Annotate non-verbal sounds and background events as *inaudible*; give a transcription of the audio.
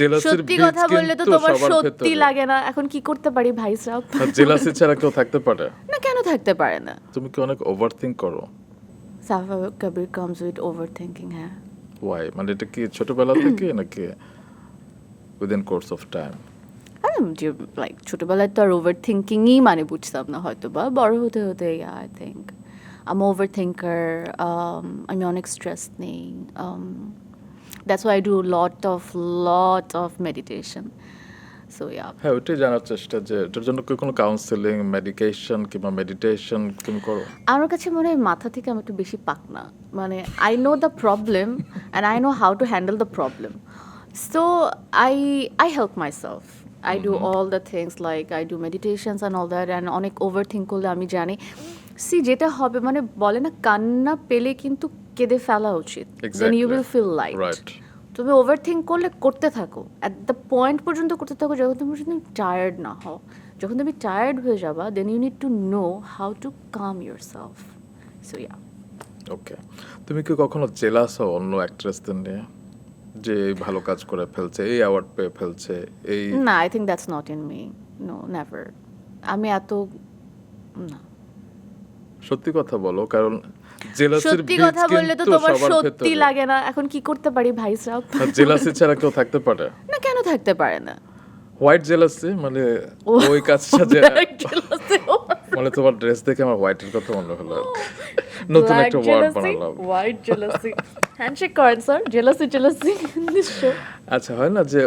জেলাসির সত্যি কথা বললে তো তোমার সত্যি লাগে না। এখন কি করতে পারি ভাই সাহেব? জেলাসি ছাড়া কেউ থাকতে পারে? না কেন থাকতে পারে না? তুমি কি অনেক করো? সাফা কবির কামস উইথ হ্যাঁ। ওয়াই মানে এটা কি ছোটবেলা থেকে *clears throat* নাকি within course of time like ছোটবেলায় তো আর ওভার থিঙ্কিংই মানে বুঝতাম না হয়তো বা বড় হতে হতে আই থিঙ্ক আমি ওভার থিঙ্কার আমি অনেক স্ট্রেস নেই Um, that's why do lot of lot of meditation so yeah হ্যাঁ ওইটাই জানার চেষ্টা যে এটার জন্য কি কোনো কাউন্সেলিং মেডিকেশন কিংবা মেডিটেশন তুমি করো? আমার কাছে মনে হয় মাথা থেকে আমি একটু বেশি পাক না মানে I know the problem and I know how to handle the problem so I I help myself I do all the things like I do meditations and all that and অনেক ওভার থিঙ্ক করলে আমি জানি। C যেটা হবে মানে বলে না কান্না পেলে কিন্তু কেঁদে ফেলা উচিত then you will feel light তুমি ওভার থিঙ্ক করলে করতে থাকো। অ্যাট দ্য পয়েন্ট পর্যন্ত করতে থাকো যখন তুমি তুমি টায়ার্ড না হও। যখন তুমি টায়ার্ড হয়ে যাবা then you need to know how to calm yourself so yeah okay তুমি কি কখনো জেলাস হও অন্য অ্যাক্ট্রেসদের নিয়ে? যে ভালো কাজ করে ফেলছে এই অ্যাওয়ার্ড পেয়ে ফেলছে এই না I think that's not in me no never আমি এত না। সত্যি কথা বলো কারণ জেলাসির সত্যি কথা বললে তো তোমার সত্যি লাগে না। এখন কি করতে পারি ভাই সাহেব? জেলাসি ছাড়া কেউ থাকতে পারে? না কেন থাকতে পারে না? হোয়াইট জেলাসি মানে ওই কাজটা যে *laughs* মানে তোমার ড্রেস দেখে আমার হোয়াইটের কথা মনে হলো। নতুন একটা ওয়ার্ড বানালাম। White jealousy. হ্যান্ডশেক করেন স্যার জেলাসি জেলাসি আচ্ছা হয় না যে